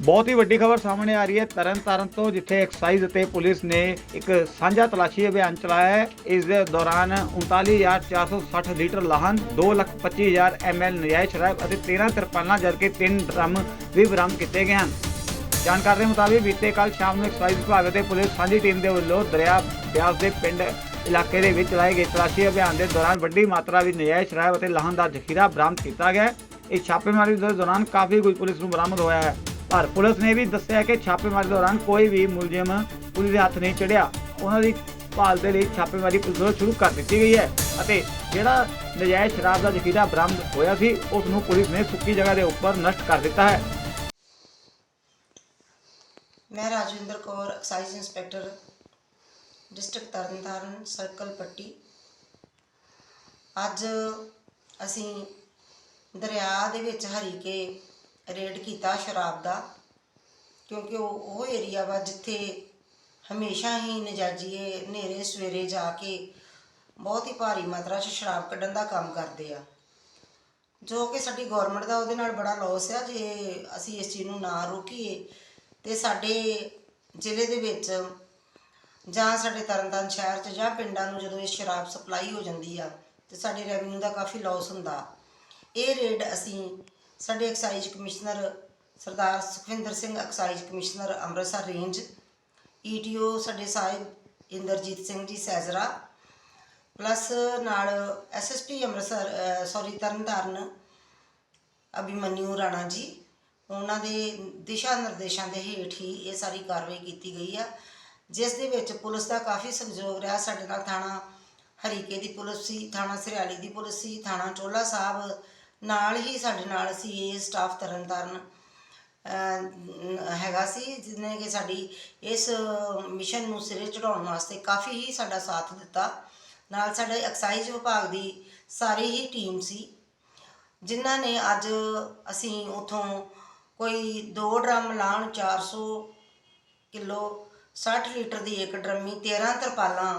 ਬਹੁਤ ਹੀ ਵੱਡੀ ਖਬਰ ਸਾਹਮਣੇ ਆ ਰਹੀ ਹੈ। ਤਰਨਤਾਰਨ ਤੋਂ ਜਿੱਥੇ ਐਕਸਾਈਜ਼ ਅਤੇ ਪੁਲਿਸ ਨੇ ਇੱਕ ਸਾਂਝਾ ਤਲਾਸ਼ੀ ਅਭਿਆਨ ਚਲਾਇਆ ਹੈ, ਇਸ ਦੇ ਦੌਰਾਨ 39460 ਲੀਟਰ ਲਾਹਨ 225000 ml ਨਜਾਇਜ਼ ਸ਼ਰਾਬ ਅਤੇ 13 ਤਰਪਾਲਾਂ ਜਦਕਿ 3 ਡਰਮ ਵੀ ਬਰਾਮਦ ਕੀਤੇ ਗਏ ਹਨ। ਜਾਣਕਾਰੀ ਦੇ ਮੁਤਾਬਿਕ ਬੀਤੇ ਕੱਲ ਸ਼ਾਮ ਨੂੰ ਐਕਸਾਈਜ਼ ਵਿਭਾਗ ਅਤੇ ਪੁਲਿਸ ਸਾਂਝੀ ਟੀਮ ਦੇ ਵੱਲੋਂ ਦਰਿਆ ਬਿਆਸ ਦੇ ਪਿੰਡ ਇਲਾਕੇ ਦੇ ਵਿੱਚ ਚਲਾਏ ਗਏ ਤਲਾਸ਼ੀ ਅਭਿਆਨ ਦੇ ਦੌਰਾਨ ਵੱਡੀ ਮਾਤਰਾ ਵਿੱਚ ਨਜਾਇਜ਼ ਸ਼ਰਾਬ ਅਤੇ ਲਾਹਨ ਦਾ ਜ਼ਖੀਰਾ ਬਰਾਮਦ ਕੀਤਾ ਗਿਆ ਇਸ ਛਾਪੇਮਾਰੀ ਦੇ ਦੌਰਾਨ ਕਾਫੀ ਕੁਝ ਪੁਲਿਸ ਨੂੰ ਬਰਾਮਦ ਹੋਇਆ ਹੈ। ਪਰ ਪੁਲਿਸ ਨੇ ਵੀ ਦੱਸਿਆ ਕਿ ਛਾਪੇਮਾਰੀ ਦੌਰਾਨ ਕੋਈ ਵੀ ਮੁਲਜ਼ਮ ਪੁਲਿਸ ਦੇ ਹੱਥ ਨਹੀਂ ਚੜਿਆ। ਉਹਨਾਂ ਦੀ ਭਾਲ ਦੇ ਲਈ ਛਾਪੇਮਾਰੀ ਪੁਲਿਸ ਵੱਲੋਂ ਸ਼ੁਰੂ ਕਰ ਦਿੱਤੀ ਗਈ ਹੈ ਅਤੇ ਜਿਹੜਾ ਨਜਾਇਜ਼ ਸ਼ਰਾਬ ਦਾ ਜ਼ਖੀਰਾ ਬਰਾਮਦ ਹੋਇਆ ਸੀ, ਉਸ ਨੂੰ ਪੁਲਿਸ ਨੇ ਸੁੱਕੀ ਜਗ੍ਹਾ ਦੇ ਉੱਪਰ ਨਸ਼ਟ ਕਰ ਦਿੱਤਾ ਹੈ। ਮੈਂ Rajwinder Kaur, excise inspector, district Tarn Taran, circle Patti. ਅੱਜ ਅਸੀਂ ਦਰਿਆ ਦੇ ਵਿੱਚ ਹਰੀਕੇ ਰੇਡ ਕੀਤਾ ਸ਼ਰਾਬ ਦਾ, ਕਿਉਂਕਿ ਉਹ ਉਹ ਏਰੀਆ ਵਾ ਜਿੱਥੇ ਹਮੇਸ਼ਾ ਹੀ ਨਜਾਜੀਏ ਹਨੇਰੇ ਸਵੇਰੇ ਜਾ ਕੇ ਬਹੁਤ ਹੀ ਭਾਰੀ ਮਾਤਰਾ 'ਚ ਸ਼ਰਾਬ ਕੱਢਣ ਦਾ ਕੰਮ ਕਰਦੇ ਆ। ਜੋ ਕਿ ਸਾਡੀ ਗਵਰਨਮੈਂਟ ਦਾ ਉਹਦੇ ਨਾਲ ਬੜਾ ਲਾਸ ਆ, ਜੇ ਅਸੀਂ ਇਸ ਚੀਜ਼ ਨੂੰ ਨਾ ਰੋਕੀਏ ਤੇ ਸਾਡੇ ਜ਼ਿਲ੍ਹੇ ਦੇ ਵਿੱਚ ਜਾਂ ਸਾਡੇ ਤਰਨਤਾਰਨ ਸ਼ਹਿਰ 'ਚ ਜਾਂ ਪਿੰਡਾਂ ਨੂੰ ਜਦੋਂ ਇਹ ਸ਼ਰਾਬ ਸਪਲਾਈ ਹੋ ਜਾਂਦੀ ਆ ਤੇ ਸਾਡੇ ਰੈਵਨਿਊ ਦਾ ਕਾਫੀ ਲਾਸ ਹੁੰਦਾ। ਇਹ ਰੇਡ ਅਸੀਂ ਸਾਡੇ excise commissioner Sardar Sukhwinder Singh, excise commissioner Amritsar range ETO ਸਾਡੇ ਸਾਹਿਬ ਇੰਦਰਜੀਤ ਸਿੰਘ ਜੀ ਸੈਜ਼ਰਾ, ਪਲੱਸ ਨਾਲ ਐਸਐਸਪੀ ਅੰਮ੍ਰਿਤਸਰ ਸੌਰੀ ਤਰਨਤਾਰਨ ਅਭਿਮਨਿਊ ਰਾਣਾ ਜੀ, ਉਹਨਾਂ ਦੇ ਦਿਸ਼ਾ ਨਿਰਦੇਸ਼ਾਂ ਦੇ ਹੇਠ ਹੀ ਇਹ ਸਾਰੀ ਕਾਰਵਾਈ ਕੀਤੀ ਗਈ ਆ, ਜਿਸ ਦੇ ਵਿੱਚ ਪੁਲਿਸ ਦਾ ਕਾਫੀ ਸਹਿਯੋਗ ਰਿਹਾ। ਸਾਡੇ ਨਾਲ ਥਾਣਾ ਹਰੀਕੇ ਦੀ ਪੁਲਿਸ ਸੀ, ਥਾਣਾ ਸਰਿਆਲੀ ਦੀ ਪੁਲਿਸ ਸੀ, ਥਾਣਾ ਚੋਲਾ ਸਾਹਿਬ ਨਾਲ ਹੀ ਸਾਡੇ ਨਾਲ ਸੀ ਇਹ ਸਟਾਫ ਤਰਨਤਾਰਨ ਅਹ, ਹੈਗਾ ਸੀ ਜਿਹਨੇ ਕਿ ਸਾਡੀ ਇਸ ਮਿਸ਼ਨ ਨੂੰ ਸਿਰੇ ਚੜਾਉਣ ਵਾਸਤੇ ਕਾਫੀ ਹੀ ਸਾਡਾ ਸਾਥ ਦਿੱਤਾ। ਨਾਲ ਸਾਡੇ ਐਕਸਾਈਜ਼ ਵਿਭਾਗ ਦੀ ਸਾਰੀ ਹੀ ਟੀਮ ਸੀ ਜਿਨ੍ਹਾਂ ਨੇ ਅੱਜ ਅਸੀਂ ਉਥੋਂ ਕੋਈ 2 ਡਰਮ ਲਾਣ 400 ਕਿਲੋ 60 ਲੀਟਰ ਦੀ ਇੱਕ ਡਰਮੀ 13 ਤਰਪਾਲਾਂ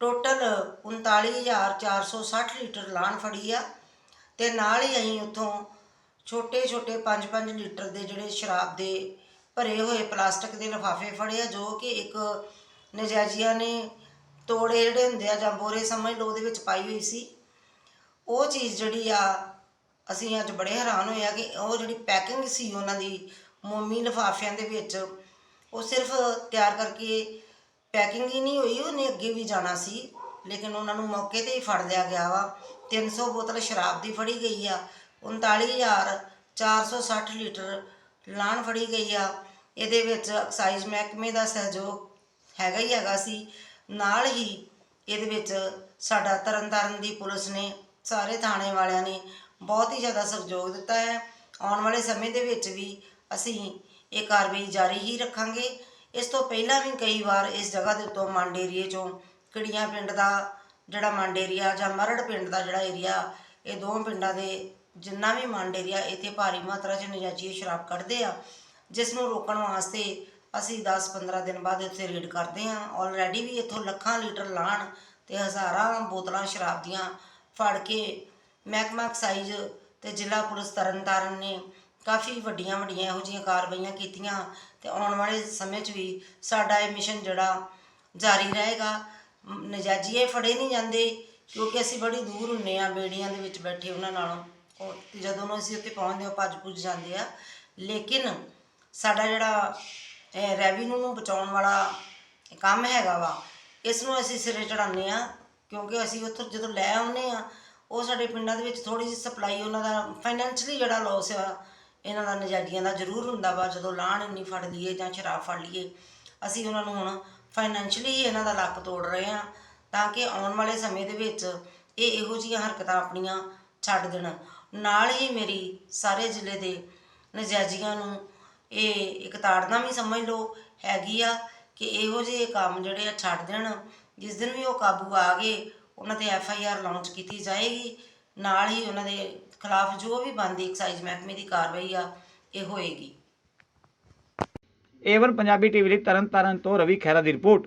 ਟੋਟਲ 39460 ਲੀਟਰ ਲਾਣ ਫੜੀ ਆ। ਤੇ ਨਾਲ ਹੀ ਅਸੀਂ ਉੱਥੋਂ ਛੋਟੇ ਛੋਟੇ 5-5 ਲੀਟਰ ਦੇ ਜਿਹੜੇ ਸ਼ਰਾਬ ਦੇ ਭਰੇ ਹੋਏ ਪਲਾਸਟਿਕ ਦੇ ਲਿਫਾਫੇ ਫੜੇ ਆ, ਜੋ ਕਿ ਇੱਕ ਨਜਾਇਜ਼ੀਆਂ ਨੇ ਤੋੜੇ ਜਿਹੜੇ ਹੁੰਦੇ ਆ ਜਾਂ ਬੋਰੇ ਸਮਝ ਲਓ, ਉਹਦੇ ਵਿੱਚ ਪਾਈ ਹੋਈ ਸੀ। ਉਹ ਚੀਜ਼ ਜਿਹੜੀ ਆ, ਅਸੀਂ ਅੱਜ ਬੜੇ ਹੈਰਾਨ ਹੋਏ ਆ ਕਿ ਉਹ ਜਿਹੜੀ ਪੈਕਿੰਗ ਸੀ ਉਹਨਾਂ ਦੀ ਮੋਮੀ ਲਿਫਾਫਿਆਂ ਦੇ ਵਿੱਚ, ਉਹ ਸਿਰਫ ਤਿਆਰ ਕਰਕੇ ਪੈਕਿੰਗ ਹੀ ਨਹੀਂ ਹੋਈ, ਉਹਨੇ ਅੱਗੇ ਵੀ ਜਾਣਾ ਸੀ। ਲੇਕਿਨ ਉਹਨਾਂ ਨੂੰ ਮੌਕੇ ਤੇ ਹੀ ਫੜ ਲਿਆ ਗਿਆ ਵਾ। 300 ਬੋਤਲ ਸ਼ਰਾਬ ਦੀ ਫੜੀ ਗਈ ਆ। 39460 ਲੀਟਰ ਲਾਣ ਫੜੀ ਗਈ ਆ। ਇਹਦੇ ਵਿੱਚ ਐਕਸਾਈਜ਼ ਮਹਿਕਮੇ ਦਾ ਸਹਿਯੋਗ ਹੈਗਾ ਹੀ ਹੈਗਾ ਸੀ। ਨਾਲ ਹੀ ਇਹਦੇ ਵਿੱਚ ਸਾਡਾ ਤਰਨਤਾਰਨ ਦੀ ਪੁਲਿਸ ਨੇ, ਸਾਰੇ ਥਾਣੇ ਵਾਲਿਆਂ ਨੇ ਬਹੁਤ ਹੀ ਜ਼ਿਆਦਾ ਸਹਿਯੋਗ ਦਿੱਤਾ ਹੈ। ਆਉਣ ਵਾਲੇ ਸਮੇਂ ਦੇ ਵਿੱਚ ਵੀ ਅਸੀਂ ਇਹ ਕਾਰਵਾਈ ਜਾਰੀ ਹੀ ਰੱਖਾਂਗੇ। ਇਸ ਤੋਂ ਪਹਿਲਾਂ ਵੀ ਕਈ ਵਾਰ ਇਸ ਜਗ੍ਹਾ ਦੇ ਉੱਤੋਂ ਮੰਡ ਏਰੀਏ ਚੋਂ ਕਿੜੀਆਂ ਪਿੰਡ ਦਾ ਜਿਹੜਾ ਮੰਡ ਏਰੀਆ ਜਾਂ ਮਰੜ ਪਿੰਡ ਦਾ ਜਿਹੜਾ ਏਰੀਆ ਇਹ ਦੋ ਪਿੰਡਾਂ ਦੇ ਜਿੰਨਾ ਵੀ ਮੰਡ ਏਰੀਆ ਇੱਥੇ ਭਾਰੀ ਮਾਤਰਾ 'ਚ ਨਜਾਇਜ਼ ਸ਼ਰਾਬ ਕੱਢਦੇ ਆ ਜਿਸ ਨੂੰ ਰੋਕਣ ਵਾਸਤੇ ਅਸੀਂ 10-15 ਦਿਨ ਬਾਅਦ ਇੱਥੇ ਰੇਡ ਕਰਦੇ ਹਾਂ ਆਲਰੇਡੀ ਵੀ ਇੱਥੋਂ ਲੱਖਾਂ ਲੀਟਰ ਲਾਣ ਤੇ ਹਜ਼ਾਰਾਂ ਬੋਤਲਾਂ ਸ਼ਰਾਬ ਦੀਆਂ ਫੜ ਕੇ ਮਹਿਕਮਾ ਐਕਸਾਈਜ਼ ਤੇ ਜ਼ਿਲ੍ਹਾ ਪੁਲਿਸ ਤਰਨਤਾਰਨ ਨੇ ਕਾਫੀ ਵੱਡੀਆਂ ਵੱਡੀਆਂ ਇਹੋ ਜਿਹੀਆਂ ਕਾਰਵਾਈਆਂ ਕੀਤੀਆਂ ਤੇ ਆਉਣ ਵਾਲੇ ਸਮੇਂ 'ਚ ਵੀ ਸਾਡਾ ਇਹ ਮਿਸ਼ਨ ਜਿਹੜਾ ਜਾਰੀ ਰਹੇਗਾ। ਮ- ਨਜਾਇਜ਼ੀਏ ਫੜੇ ਨਹੀਂ ਜਾਂਦੇ, ਕਿਉਂਕਿ ਅਸੀਂ ਬੜੀ ਦੂਰ ਹੁੰਨੇ ਆ, ਬੇੜੀਆਂ ਦੇ ਵਿੱਚ ਬੈਠੇ ਉਹਨਾਂ ਨਾਲੋਂ। ਉਹ ਜਦੋਂ ਨੂੰ ਅਸੀਂ ਉੱਥੇ ਪਹੁੰਚਦੇ ਹਾਂ, ਭੱਜ ਭੁੱਜ ਜਾਂਦੇ ਆ। ਲੇਕਿਨ ਸਾਡਾ ਜਿਹੜਾ ਰੈਵਨਿਊ ਨੂੰ ਬਚਾਉਣ ਵਾਲਾ ਕੰਮ ਹੈਗਾ ਵਾ, ਇਸ ਨੂੰ ਅਸੀਂ ਸਿਰੇ ਚੜਾਉਂਦੇ ਆ, ਕਿਉਂਕਿ ਅਸੀਂ ਉੱਥੋਂ ਜਦੋਂ ਲੈ ਆਉਂਦੇ ਆ, ਉਹ ਸਾਡੇ ਪਿੰਡਾਂ ਦੇ ਵਿੱਚ ਥੋੜੀ ਜਿਹੀ ਸਪਲਾਈ ਉਹਨਾਂ ਦਾ, ਫਾਈਨੈਂਸ਼ਲੀ ਜਿਹੜਾ ਲਾਸ ਆ, ਇਹਨਾਂ ਦਾ ਨਜਾਇਜ਼ੀਆਂ ਦਾ ਜ਼ਰੂਰ ਹੁੰਦਾ ਵਾ, ਜਦੋਂ ਲਾਣ ਇੰਨੀ ਫੜ ਲਈਏ ਜਾਂ ਸ਼ਰਾਬ ਫੜ ਲਈਏ। ਅਸੀਂ ਉਹਨਾਂ ਨੂੰ ਹੁਣ ਫਾਈਨੈਂਸ਼ਲੀ ਹੀ ਇਹਨਾਂ ਦਾ ਲੱਕ ਤੋੜ ਰਹੇ ਆ ਤਾਂ ਕਿ ਆਉਣ ਵਾਲੇ ਸਮੇਂ ਦੇ ਵਿੱਚ ਇਹ ਇਹੋ ਜਿਹੀਆਂ ਹਰਕਤਾਂ ਆਪਣੀਆਂ ਛੱਡ ਦੇਣ। ਨਾਲ ਹੀ ਮੇਰੀ ਸਾਰੇ ਜ਼ਿਲ੍ਹੇ ਦੇ ਨਜਾਇਜ਼ੀਆਂ ਨੂੰ ਇਹ ਇੱਕ ਤਾੜਨਾ ਵੀ ਸਮਝ ਲਓ, ਹੈਗੀ ਆ ਕਿ ਇਹੋ ਜਿਹੇ ਕੰਮ ਜਿਹੜੇ ਆ ਛੱਡ ਦੇਣ, ਜਿਸ ਦਿਨ ਵੀ ਉਹ ਕਾਬੂ ਆ ਗਏ, ਉਹਨਾਂ ਤੇ ਐਫ ਆਈ ਆਰ ਲਾਂਚ ਕੀਤੀ ਜਾਏਗੀ। ਨਾਲ ਹੀ ਉਹਨਾਂ ਦੇ ਖਿਲਾਫ ਜੋ ਵੀ ਬਣਦੀ ਐਕਸਾਈਜ਼ ਮਹਿਕਮੇ ਦੀ ਕਾਰਵਾਈ ਆ, ਇਹ ਹੋਏਗੀ। ਏਵਨ ਪੰਜਾਬੀ ਟੀਵੀ ਲਈ ਤਰਨਤਾਰਨ ਤੋਂ ਰਵੀ ਖਹਿਰਾ ਦੀ ਰਿਪੋਰਟ।